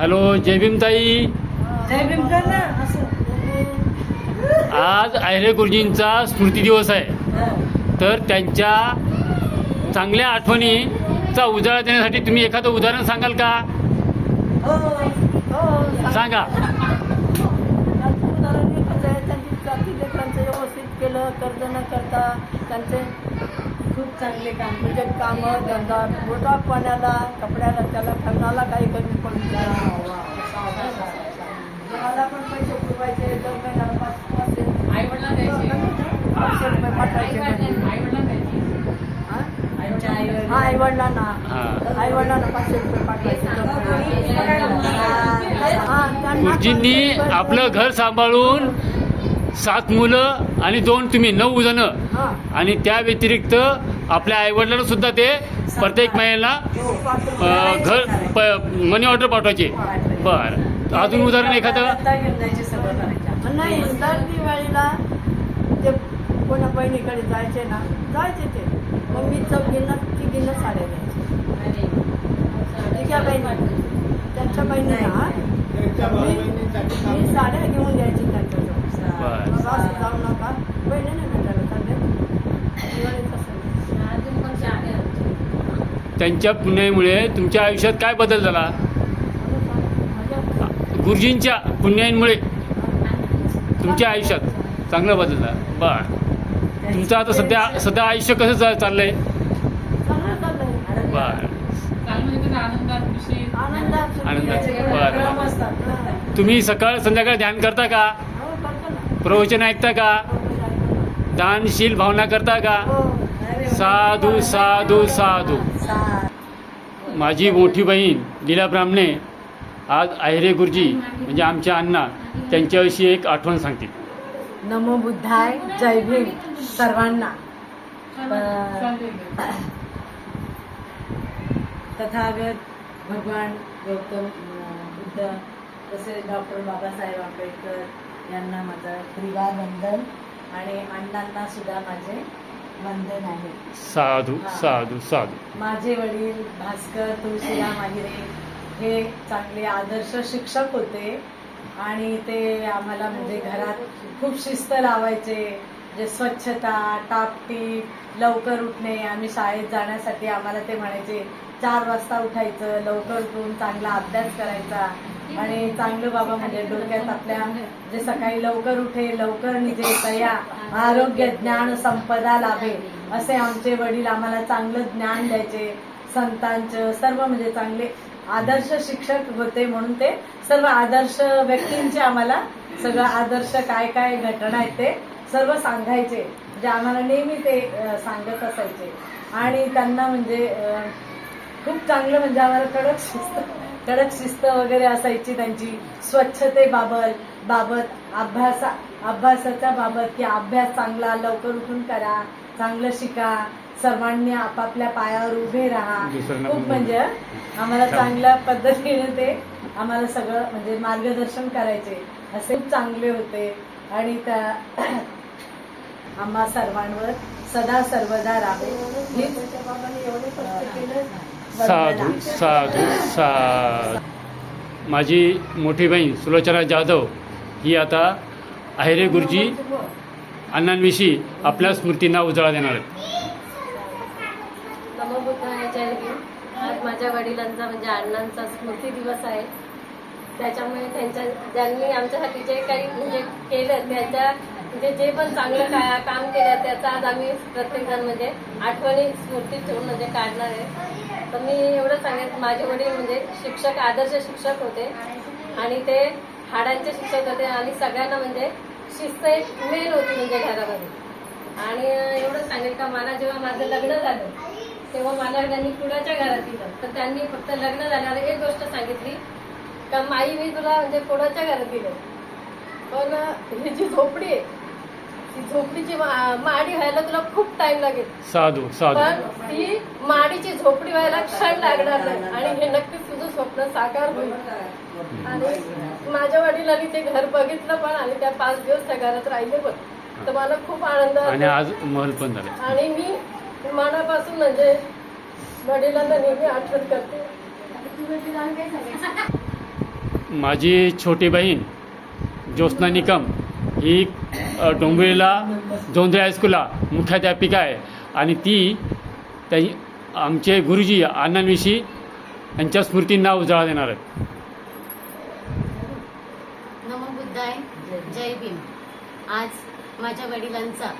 Hello जय भीमताई. आज आयरे गुरुजींचा स्मृती दिवस आहे. तर त्यांच्या चांगल्या आठवणीचा उजाळा देण्यासाठी तुम्ही एखादं उदाहरण सांगाल का? हो हो सांगा. त्यांची जाती लेकरांचं व्यवस्थित केलं कर्ज न करता त्यांचे खूप चांगले काम म्हणजे कामं धंदा मोठा पाण्याला कपड्याला त्याला खंडाला काही कमी पडून मला पण पैसे पुरवायचे दर महिन्याला पाच पाचशे पाचशे रुपये पाठवायचे हा? हा आई वडिलांना. हा. आई वडिलांना पाचशे रुपये पाठवायचे. हा, गुरुजींनी आपलं घर सांभाळून सात मुलं आणि दोन तुम्ही नऊ जण. आणि त्या व्यतिरिक्त आपल्या आईवडिलांना सुद्धा ते प्रत्येक महिन्याला घर प मनी ऑर्डर पाठवायचे. बरं. अजून उदाहरण एखादं? नाही दर दिवाळीला ते कोणा बहिणीकडे जायचे ना जायचे ते. मग मी चौघींना तिघींना साड्या द्यायचे तिघ्या बहिणी. त्यांच्या बहिणीला मी मी साड्या घेऊन द्यायची त्यांच्याजवळ. जाऊ नका. बहिणी नाही भेटायला चालले दिवाळीत असं त्यांच्या पुण्यामुळे तुमच्या आयुष्यात काय बदल झाला? गुरुजींच्या पुण्यांमुळे तुमच्या आयुष्यात चांगला बदल झाला. बर. तुमचं आता सध्या सध्या आयुष्य कसं चाललंय? बर. आनंदात. आनंदात. आहे. बरं. तुम्ही सकाळ संध्याकाळ ध्यान करता का? प्रवचन ऐकता का? दानशील भावना करता का? साधू साधू साधू. माझी मोठी बहीण लीला ब्राह्मणे आज आहिरे गुरुजी म्हणजे आमच्या अण्णा त्यांच्याविषयी एक आठवण सांगतील नमो बुद्धाय जय भीम सर्वांना. तथागत भगवान गौतम बुद्ध तसेच डॉक्टर बाबासाहेब आंबेडकर यांना माझं परिवार वंदन आणि अण्णांना सुद्धा माझे वंदन आहे. साधू साधू साधू. माझे वडील भास्कर तुळशीराम आहिरे हे चांगले आदर्श शिक्षक होते. आणि ते आम्हाला म्हणजे घरात खूप शिस्त लावायचे. जे स्वच्छता टापटीप लवकर उठणे आम्ही शाळेत जाण्यासाठी आम्हाला ते म्हणायचे चार वाजता उठायचं लवकर उठून चांगला अभ्यास करायचा. आणि चांगलं बाबा म्हणजे डोक्यात आपल्या जे सकाळी लवकर उठे लवकर निजे तया आरोग्य ज्ञान संपदा लाभे असे आमचे वडील आम्हाला चांगलं ज्ञान द्यायचे. संतांचं सर्व म्हणजे चांगले आदर्श शिक्षक होते म्हणून ते सर्व आदर्श व्यक्तींचे आम्हाला सगळं आदर्श काय काय घटना आहेत ते सर्व सांगायचे. म्हणजे आम्हाला नेहमी ते सांगत असायचे. आणि त्यांना म्हणजे खूप चांगलं म्हणजे आम्हाला कडक शिस्त कडक शिस्त वगैरे असायची त्यांची. स्वच्छतेबाबत बाबत अभ्यासा अभ्यासाच्या बाबत की अभ्यास चांगला लवकर उठून करा चांगलं शिका सर्वांनी आपापल्या पायावर उभे राहा. खूप म्हणजे आम्हाला चांगल्या पद्धतीने ते आम्हाला सगळं म्हणजे मार्गदर्शन करायचे. असे खूप चांगले होते. आणि त्या आम्हा सर्वांवर सदा सर्वदा राहो हीच साधू साधू साधू. माझी मोठी बहीण सुलोचना जाधव ही आता अहिरे गुरुजी. अण्णांविषयी आपल्या स्मृतींना उजाळा देणार आहेत आज माझ्या वडिलांचा म्हणजे अण्णांचा स्मृती दिवस आहे. त्याच्यामुळे त्यांच्या ज्यांनी आमच्यासाठी जे काही म्हणजे केलं त्याच्या म्हणजे जे पण चांगलं काय काम केलं त्याचा आज आम्ही प्रत्येकजण म्हणजे आठवणी स्मृती ठेवून म्हणजे काढणार आहे. तर मी एवढं सांगेन माझे वडील म्हणजे शिक्षक आदर्श शिक्षक होते. आणि ते हाडांचे शिक्षक होते आणि सगळ्यांना म्हणजे शिस्त एक मेन होती म्हणजे घरामध्ये. आणि एवढं सांगेल का मला जेव्हा माझं लग्न झालं तेव्हा मला त्यांनी कुणाच्या घरात दिलं? तर त्यांनी फक्त लग्न झाल्यावर एक गोष्ट सांगितली का माई मी तुला म्हणजे कुणाच्या घरात दिलं? पण ही जी झोपडी आहे ती झोपडीची मा- माडी व्हायला तुला खूप टाइम लागेल. साधू साधू. पण ती माडीची झोपडी व्हायला क्षण लागणार नाही. आणि हे नक्कीच तुझं स्वप्न साकार होईल. आणि माझ्या वडिलांनी ते घर बघितलं पण आणि त्या पाच दिवस त्या घरात राहिले पण. तर मला खूप आनंद आणि वाटला आज महल पण झाले. आणि मी मनापासून म्हणजे वडिलांना नेहमी आठवण करते. माझी छोटी बहीण ज्योत्स्ना निकम ही डोंबिवलीला जोंधळे हायस्कूलला मुख्याध्यापिका आहे. आणि ती त्या आमचे गुरुजी अण्णांविषयी यांच्या स्मृतींना उजाळा देणार आहेत. नमो बुद्धाय जय भीम. आज माझ्या वडिलांचा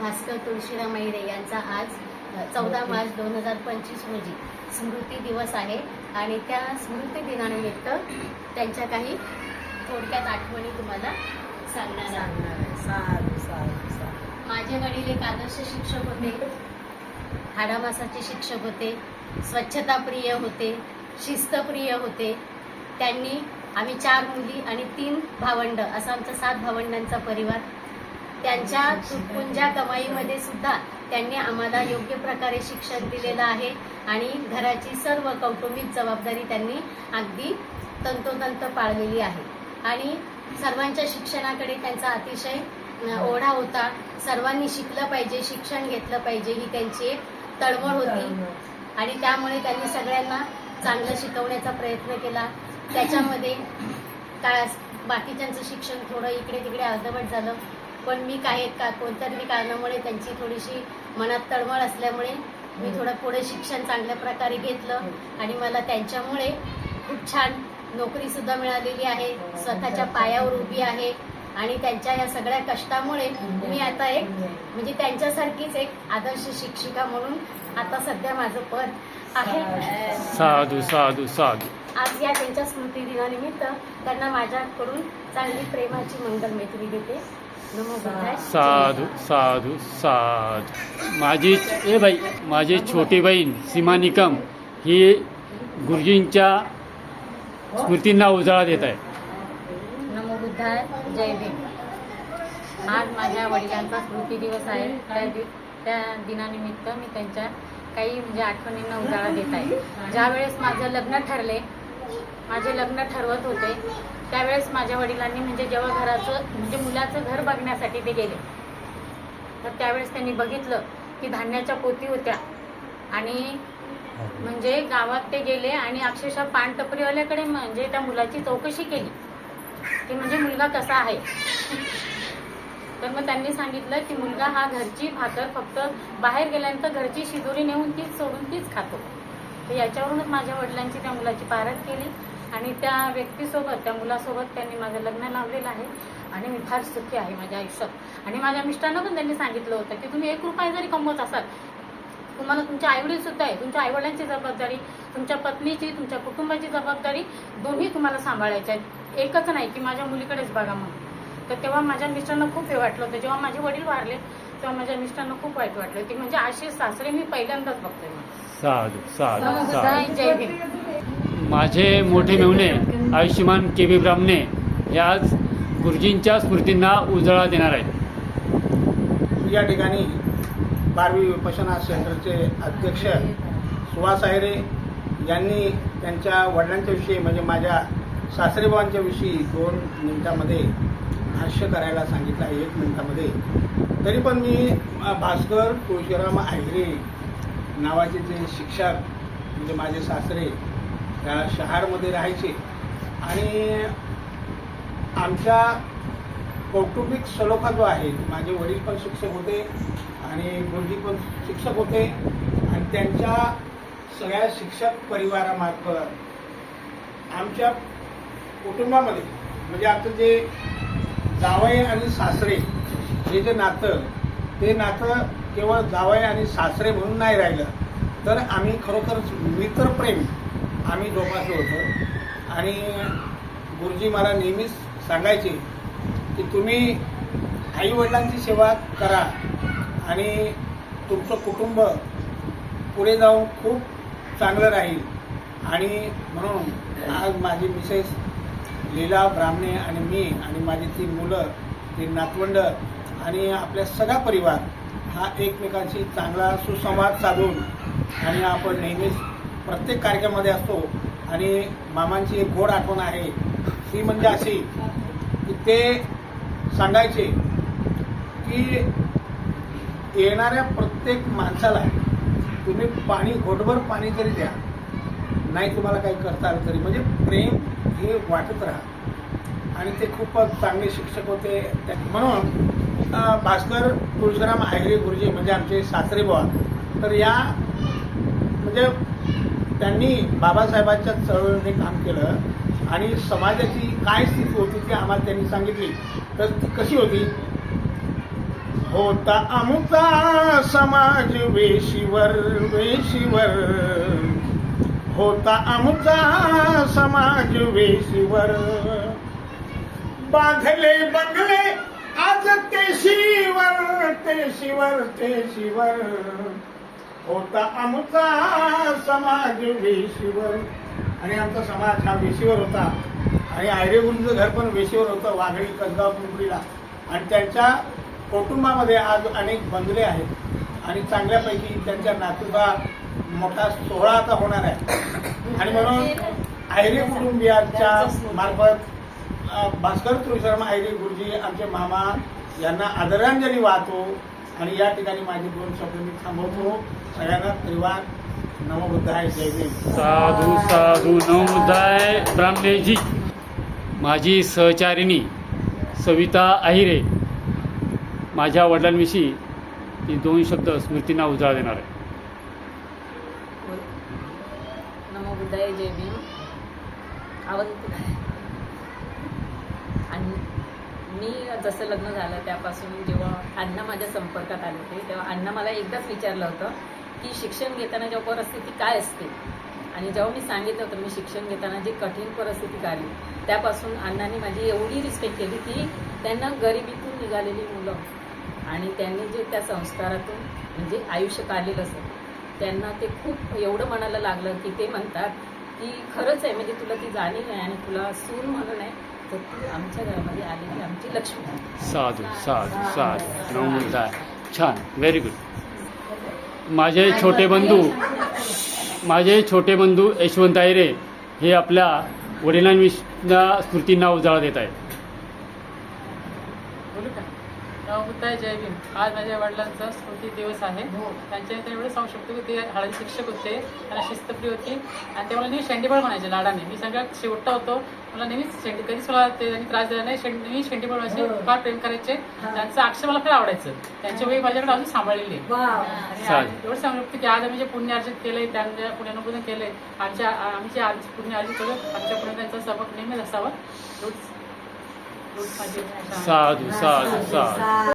भास्कर तुळशीराम अहिरे यांचा आज चौदा मार्च दोन हजार पंचवीस रोजी स्मृती दिवस आहे. आणि त्या स्मृती दिनानिमित्त त्यांच्या काही थोडक्यात आठवणी तुम्हाला सांगणार आहे. सांगणार आहे. साधू साधू साधू. माझे वडील एक आदर्श शिक्षक होते. हाडामासाचे शिक्षक होते. स्वच्छताप्रिय होते. शिस्तप्रिय होते. त्यांनी आम्ही चार मुली आणि तीन भावंड असा आमचा सात भावंडांचा परिवार. त्यांच्या तुटपुंजा कमाईमध्ये सुद्धा त्यांनी आम्हाला योग्य प्रकारे शिक्षण दिलेलं आहे आणि घराची सर्व कौटुंबिक जबाबदारी त्यांनी अगदी तंतोतंत पाळलेली आहे. आणि सर्वांच्या शिक्षणाकडे त्यांचा अतिशय ओढा होता. सर्वांनी शिकलं पाहिजे शिक्षण घेतलं पाहिजे ही त्यांची एक तळमळ होती. आणि त्यामुळे त्यांनी सगळ्यांना चांगलं शिकवण्याचा प्रयत्न केला. त्याच्यामध्ये काय बाकीच्यांचं शिक्षण थोडं इकडे तिकडे अर्धवट झालं. पण मी काही का कोणत्या तरी कारणामुळे त्यांची थोडीशी मनात तळमळ असल्यामुळे मी थोडं पुढे शिक्षण चांगल्या प्रकारे घेतलं. आणि मला त्यांच्यामुळे खूप छान नोकरी सुद्धा मिळालेली आहे स्वतःच्या पायावर उभी आहे आणि त्यांच्या या सगळ्या कष्टामुळे मी आता एक म्हणजे त्यांच्यासारखीच एक आदर्श शिक्षिका म्हणून आता सध्या माझं पद आहे. साधू साधू साधू. आज या त्यांच्या स्मृती दिनानिमित्त त्यांना माझ्याकडून चांगली प्रेमाची मंगल मैत्री देते साधू साधू साधू. माझी ए बाई माझी छोटी बहीण सीमा निकम ही गुरुजींच्या स्मृतींना उजाळा देत आहे. नमो बुद्धाय जय भीम. आज माझ्या वडिलांचा स्मृती दिवस आहे. त्या दि त्या दिनानिमित्त मी त्यांच्या काही म्हणजे आठवणींना उजाळा देत आहे. ज्यावेळेस माझं लग्न ठरले माझे लग्न ठरवत होते त्यावेळेस माझ्या वडिलांनी म्हणजे जेव्हा घराचं म्हणजे मुलाचं घर बघण्यासाठी ते गेले. तर त्यावेळेस त्यांनी बघितलं की धान्याच्या पोती होत्या आणि म्हणजे गावात ते गेले आणि अक्षरशः पानटपरीवाल्याकडे म्हणजे त्या मुलाची चौकशी केली. की म्हणजे मुलगा कसा आहे? तर मग त्यांनी सांगितलं की मुलगा हा घरची भाकर फक्त बाहेर गेल्यानंतर घरची शिदोरी नेऊन तीच सोडून तीच खातो. तर याच्यावरूनच माझ्या वडिलांची त्या मुलाची पारख केली आणि त्या व्यक्तीसोबत त्या मुलासोबत त्यांनी माझं लग्न लावलेलं आहे आणि मी फार सुखी आहे माझ्या आयुष्यात. आणि माझ्या मिस्टरांना पण त्यांनी सांगितलं होतं की तुम्ही एक रुपया जरी कमवत असाल तुम्हाला तुमच्या आईवडील सुद्धा आहे तुमच्या आईवडिलांची जबाबदारी तुमच्या पत्नीची तुमच्या कुटुंबाची जबाबदारी दोन्ही तुम्हाला सांभाळायच्या आहेत. एकच नाही की माझ्या मुलीकडेच बघा म्हणून. तर तेव्हा माझ्या मिस्टरांना खूप हे वाटलं होतं. जेव्हा माझे वडील वारले तेव्हा माझ्या मिस्टरांना खूप वाईट वाटलं की म्हणजे असे सासरे मी पहिल्यांदाच बघतोय जय माझे मोठे मेवणे आयुष्यमान के बी ब्राह्मणे हे आज गुरुजींच्या स्मृतींना उजाळा देणार आहेत. या ठिकाणी बारवी विपशना सेंटरचे अध्यक्ष सुहास आयरे यांनी त्यांच्या वडिलांच्याविषयी म्हणजे माझ्या सासरेबाबांच्याविषयी दोन मिनिटामध्ये भाष्य करायला सांगितलं आहे एक मिनिटामध्ये. तरी पण मी भास्कर तुळशीराम आयरे नावाचे जे शिक्षक म्हणजे माझे सासरे त्या शहारमध्ये राहायचे. आणि आमच्या कौटुंबिक सलोखा जो आहे माझे वडील पण शिक्षक होते आणि गुरुजी पण शिक्षक होते आणि त्यांच्या सगळ्या शिक्षक परिवारामार्फत आमच्या कुटुंबामध्ये म्हणजे आता जे जावई आणि सासरे हे जे नातं ते नातं केवळ जावई आणि सासरे म्हणून नाही राहिलं. तर आम्ही खरोखरच मित्रप्रेम आम्ही जोपासलं होतं. आणि गुरुजी मला नेहमीच सांगायचे की तुम्ही आईवडिलांची सेवा करा आणि तुमचं कुटुंब पुढे जाऊन खूप चांगलं राहील. आणि म्हणून आज माझी मिसेस लीला ब्राह्मणे आणि मी आणि माझी ती मुलं ती नातवंड आणि आपल्या सगळा परिवार हा एकमेकांशी चांगला सुसंवाद साधून आणि आपण नेहमीच प्रत्येक कार्यक्रमामध्ये असतो. आणि मामांची एक गोड आठवण आहे. ती म्हणजे अशी की ते सांगायचे की येणाऱ्या प्रत्येक माणसाला तुम्ही पाणी घोटभर पाणी तरी द्या. नाही तुम्हाला काही करता आलं तरी. म्हणजे प्रेम हे वाटत राहा. आणि ते खूपच चांगले शिक्षक होते. म्हणून भास्कर तुळशीराम आयरे गुरुजी म्हणजे आमचे सासरे बुवा तर या म्हणजे त्यांनी बाबासाहेबांच्या चळवळीने काम केलं. आणि समाजाची काय स्थिती होती ती आम्हाला त्यांनी सांगितली. तर ती कशी होती? होता आमचा समाज वेशीवर वेशीवर. होता आमचा समाज वेशीवर. बांधले बंगले आज ते शिवर ते शिवर ते शिवर होता आमचा समाज वेशीवर. आणि आमचा समाज हा वेशीवर होता. आणि आयरेगुंजचं घर पण वेशीवर होतं वाघळी कसगाव पिंपरीला. आणि त्यांच्या कुटुंबामध्ये आज अनेक बंगले आहेत. आणि चांगल्यापैकी त्यांच्या नातूचा मोठा सोहळा आता होणार आहे. आणि म्हणून आयरे कुटुंबियांच्या मार्फत भास्कर त्रिशर्मा आयरे गुरुजी आमचे मामा यांना आदरांजली वाहतो. आणि या ठिकाणी माझे दोन शब्द मी थांबवतो. सगळ्यांना परिवार नवबुद्धाय जय देव साधू साधू नवमुद्दाय ब्राह्मणेजी. माझी सहचारिणी सविता अहिरे माझ्या वडिलांविषयी ती दोन शब्द स्मृतींना उजाळा देणार आहे. नमो बुद्धाय जय भीम. अवंत आणि मी जसं लग्न झालं त्यापासून जेव्हा अण्णा माझ्या संपर्कात आले होते तेव्हा अण्णा मला एकदाच विचारलं होतं की शिक्षण घेताना जेव्हा परिस्थिती काय असते? आणि जेव्हा मी सांगितलं होतं मी शिक्षण घेताना जी कठीण परिस्थिती काढली त्यापासून अण्णांनी माझी एवढी रिस्पेक्ट केली की त्यांना गरिबीतून निघालेली मुलं आणि त्यांनी जे त्या संस्कारातून म्हणजे आयुष्य काढलेलं असं त्यांना ते खूप एवढं मनाला लागलं की ते म्हणतात की खरंच आहे म्हणजे तुला ती जाणीव आहे आणि तुला सून म्हणून आहे तर तू आमच्या घरामध्ये आलेली आमची लक्ष्मी साधू साधू साधू. छान. व्हेरी गुड माझे छोटे बंधू माझे छोटे बंधू यशवंत आयरे हे आपल्या वडिलांविषयी स्मृतींना उजाळा देत आहेत बोलू का नवबुद्धाय जय भीम. आज माझ्या वडिलांचा स्मृती दिवस आहे. त्यांच्या इथे एवढं सांगू शकतो की ते हळदी शिक्षक होते त्यांना शिस्तप्रिय होती. आणि ते मला नेहमी शेंडीबळ म्हणायचे लाडाने. मी सगळ्यात शेवटचा होतो. मला नेहमीच शेंडी कधीच मला ते त्यांनी त्रास दिला नाही. शेंडी नेहमी शेंडीबळ व्हायचे फार प्रेम करायचे. त्यांचं अक्षर मला फार आवडायचं. त्यांची वही माझ्याकडे अजून सांभाळलेली एवढं सांगू शकतो की आज आम्ही जे पुण्य अर्जित केलंय त्यांच्या पुण्यानुपूर्ण केलंय. आमच्या आम्ही जे आज पुण्य अर्जित केलं आमच्या पुण्यात त्यांचा सबक नेहमीच असावा. एवढंच- एवढंच माझी इच्छा आहे. साधू साधू साधू